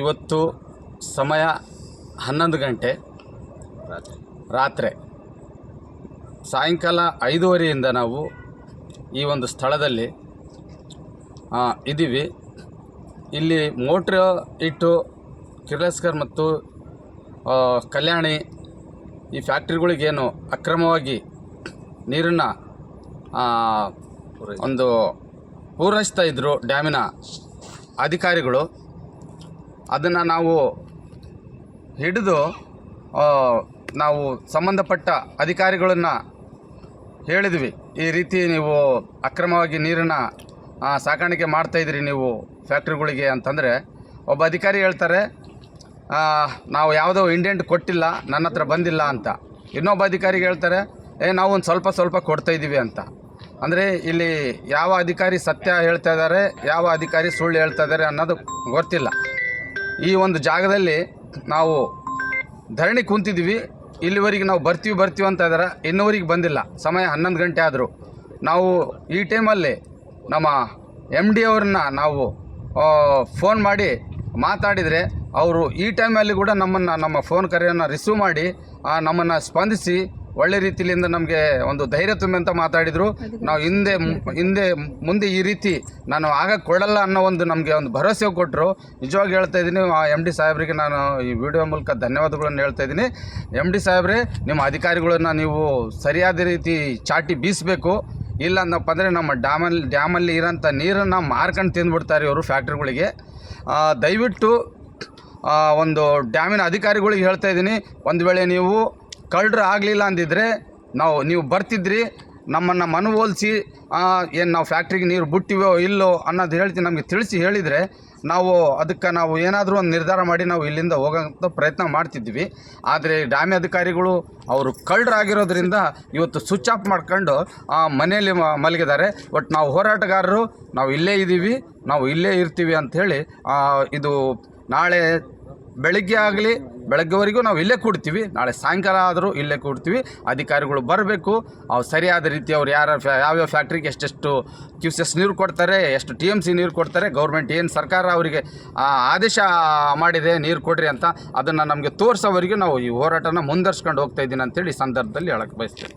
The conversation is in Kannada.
ಇವತ್ತು ಸಮಯ ಹನ್ನೊಂದು ಗಂಟೆ. ರಾತ್ರಿ. ಸಾಯಂಕಾಲ ಐದೂವರೆಯಿಂದ ನಾವು ಈ ಒಂದು ಸ್ಥಳದಲ್ಲಿ ಇದ್ದೀವಿ. ಇಲ್ಲಿ ಮೋಟ್ರ್ ಇಟ್ಟು ಕಿರ್ಲಸ್ಕರ್ ಮತ್ತು ಕಲ್ಯಾಣಿ ಈ ಫ್ಯಾಕ್ಟ್ರಿಗಳಿಗೇನು ಅಕ್ರಮವಾಗಿ ನೀರನ್ನು ಒಂದು ಪೂರೈಸ್ತಾ ಇದ್ದರು ಡ್ಯಾಮಿನ ಅಧಿಕಾರಿಗಳು. ಅದನ್ನು ನಾವು ಹಿಡಿದು ನಾವು ಸಂಬಂಧಪಟ್ಟ ಅಧಿಕಾರಿಗಳನ್ನು ಹೇಳಿದ್ವಿ. ಈ ರೀತಿ ನೀವು ಅಕ್ರಮವಾಗಿ ನೀರನ್ನು ಸಾಕಾಣಿಕೆ ಮಾಡ್ತಾಯಿದ್ರಿ ನೀವು ಫ್ಯಾಕ್ಟ್ರಿಗಳಿಗೆ ಅಂತಂದರೆ, ಒಬ್ಬ ಅಧಿಕಾರಿ ಹೇಳ್ತಾರೆ ನಾವು ಯಾವುದೋ ಇಂಡೆಂಟ್ ಕೊಟ್ಟಿಲ್ಲ, ನನ್ನ ಹತ್ರ ಬಂದಿಲ್ಲ ಅಂತ. ಇನ್ನೊಬ್ಬ ಅಧಿಕಾರಿಗೆ ಹೇಳ್ತಾರೆ, ಏ, ನಾವು ಒಂದು ಸ್ವಲ್ಪ ಸ್ವಲ್ಪ ಕೊಡ್ತಾಯಿದ್ದೀವಿ ಅಂತ. ಅಂದರೆ, ಇಲ್ಲಿ ಯಾವ ಅಧಿಕಾರಿ ಸತ್ಯ ಹೇಳ್ತಾ ಇದ್ದಾರೆ, ಯಾವ ಅಧಿಕಾರಿ ಸುಳ್ಳು ಹೇಳ್ತಾ ಇದ್ದಾರೆ ಅನ್ನೋದು ಗೊತ್ತಿಲ್ಲ. ಈ ಒಂದು ಜಾಗದಲ್ಲಿ ನಾವು ಧರಣಿ ಕುಂತಿದ್ವಿ ಇಲ್ಲಿವರೆಗೆ ನಾವು ಬರ್ತೀವಿ ಬರ್ತೀವಿ ಅಂತ ಇದ್ದಾರೆ ಇನ್ನೂವರೆಗೆ ಬಂದಿಲ್ಲ. ಸಮಯ ಹನ್ನೊಂದು ಗಂಟೆ ಆದರೂ. ನಾವು ಈ ಟೈಮಲ್ಲಿ ನಮ್ಮ ಎಂ ಡಿ ಅವ್ರನ್ನ ನಾವು ಫೋನ್ ಮಾಡಿ ಮಾತಾಡಿದರೆ ಅವರು ಈ ಟೈಮಲ್ಲಿ ಕೂಡ ನಮ್ಮನ್ನು, ನಮ್ಮ ಫೋನ್ ಕರೆಯನ್ನು ರಿಸೀವ್ ಮಾಡಿ ನಮ್ಮನ್ನು ಸ್ಪಂದಿಸಿ ಒಳ್ಳೆ ರೀತಿಯಿಂದ ನಮಗೆ ಒಂದು ಧೈರ್ಯ ತುಂಬಿ ಅಂತ ಮಾತಾಡಿದರು. ನಾವು ಹಿಂದೆ ಹಿಂದೆ ಮುಂದೆ ಈ ರೀತಿ ನಾನು ಆಗ ಕೊಡಲ್ಲ ಅನ್ನೋ ಒಂದು ನಮಗೆ ಒಂದು ಭರವಸೆ ಕೊಟ್ಟರು ನಿಜವಾಗಿ ಹೇಳ್ತಾ ಇದ್ದೀನಿ, ಆ ಎಂ ಡಿ ಸಾಹೇಬ್ರಿಗೆ ನಾನು ಈ ವಿಡಿಯೋ ಮೂಲಕ ಧನ್ಯವಾದಗಳನ್ನು ಹೇಳ್ತಾ ಇದ್ದೀನಿ. ಎಂ ಡಿ ಸಾಹೇಬ್ರೆ, ನಿಮ್ಮ ಅಧಿಕಾರಿಗಳನ್ನು ನೀವು ಸರಿಯಾದ ರೀತಿ ಚಾಟಿ ಬೀಸಬೇಕು. ಇಲ್ಲ ಅಂದಪ್ಪ ಅಂದರೆ ನಮ್ಮ ಡ್ಯಾಮಲ್ಲಿ ಡ್ಯಾಮಲ್ಲಿ ಇರೋಂಥ ನೀರನ್ನು ಮಾರ್ಕೊಂಡು ತಿಂದುಬಿಡ್ತಾರೆ ಇವರು ಫ್ಯಾಕ್ಟ್ರಿಗಳಿಗೆ. ದಯವಿಟ್ಟು ಒಂದು ಡ್ಯಾಮಿನ ಅಧಿಕಾರಿಗಳಿಗೆ ಹೇಳ್ತಾ ಇದ್ದೀನಿ, ಒಂದು ವೇಳೆ ನೀವು ಕಳ್ಳರು ಆಗಲಿಲ್ಲ ಅಂದಿದ್ರೆ ನಾವು, ನೀವು ಬರ್ತಿದ್ರಿ, ನಮ್ಮನ್ನು ಮನವೊಲಿಸಿ ಏನು ನಾವು ಫ್ಯಾಕ್ಟ್ರಿಗೆ ನೀರು ಬಿಟ್ಟಿವೋ ಇಲ್ಲೋ ಅನ್ನೋದು ಹೇಳ್ತಿ, ನಮಗೆ ತಿಳಿಸಿ ಹೇಳಿದರೆ ನಾವು ಅದಕ್ಕೆ ನಾವು ಏನಾದರೂ ಒಂದು ನಿರ್ಧಾರ ಮಾಡಿ ನಾವು ಇಲ್ಲಿಂದ ಹೋಗೋಂಥ ಪ್ರಯತ್ನ ಮಾಡ್ತಿದ್ವಿ. ಆದರೆ ಡ್ಯಾಮಿ ಅಧಿಕಾರಿಗಳು ಅವರು ಕಳ್ಳರಾಗಿರೋದ್ರಿಂದ ಇವತ್ತು ಸ್ವಿಚ್ ಆಫ್ ಮಾಡ್ಕೊಂಡು ಮನೆಯಲ್ಲಿ ಮಲಗಿದ್ದಾರೆ. ಬಟ್ ನಾವು ಹೋರಾಟಗಾರರು, ನಾವು ಇಲ್ಲೇ ಇದ್ದೀವಿ ನಾವು ಇಲ್ಲೇ ಇರ್ತೀವಿ ಅಂಥೇಳಿ ಇದು ನಾಳೆ ಬೆಳಿಗ್ಗೆ ಆಗಲಿ, ಬೆಳಗ್ಗೆವರೆಗೂ ನಾವು ಇಲ್ಲೇ ಕೂಡ್ತೀವಿ. ನಾಳೆ ಸಾಯಂಕಾಲ ಆದರೂ ಇಲ್ಲೇ ಕೂಡ್ತೀವಿ. ಅಧಿಕಾರಿಗಳು ಬರಬೇಕು. ಅವು ಸರಿಯಾದ ರೀತಿ ಅವ್ರು ಯಾರ ಫ್ಯಾ, ಯಾವ್ಯಾವ ಫ್ಯಾಕ್ಟ್ರಿಗೆ ಎಷ್ಟೆಷ್ಟು ಕ್ಯೂಸೆಸ್ ನೀರು ಕೊಡ್ತಾರೆ, ಎಷ್ಟು ಟಿ ಎಂ ಸಿ ನೀರು ಕೊಡ್ತಾರೆ, ಗೌರ್ಮೆಂಟ್ ಏನು ಸರ್ಕಾರ ಅವರಿಗೆ ಆದೇಶ ಮಾಡಿದೆ ನೀರು ಕೊಡ್ರಿ ಅಂತ ಅದನ್ನು ನಮಗೆ ತೋರಿಸೋವರೆಗೂ ನಾವು ಈ ಹೋರಾಟನ ಮುಂದುವರ್ಸ್ಕೊಂಡು ಹೋಗ್ತಾ ಇದ್ದೀನಿ ಅಂತೇಳಿ ಈ ಸಂದರ್ಭದಲ್ಲಿ ಹೇಳಕ್ಕೆ ಬಯಸ್ತೇನೆ.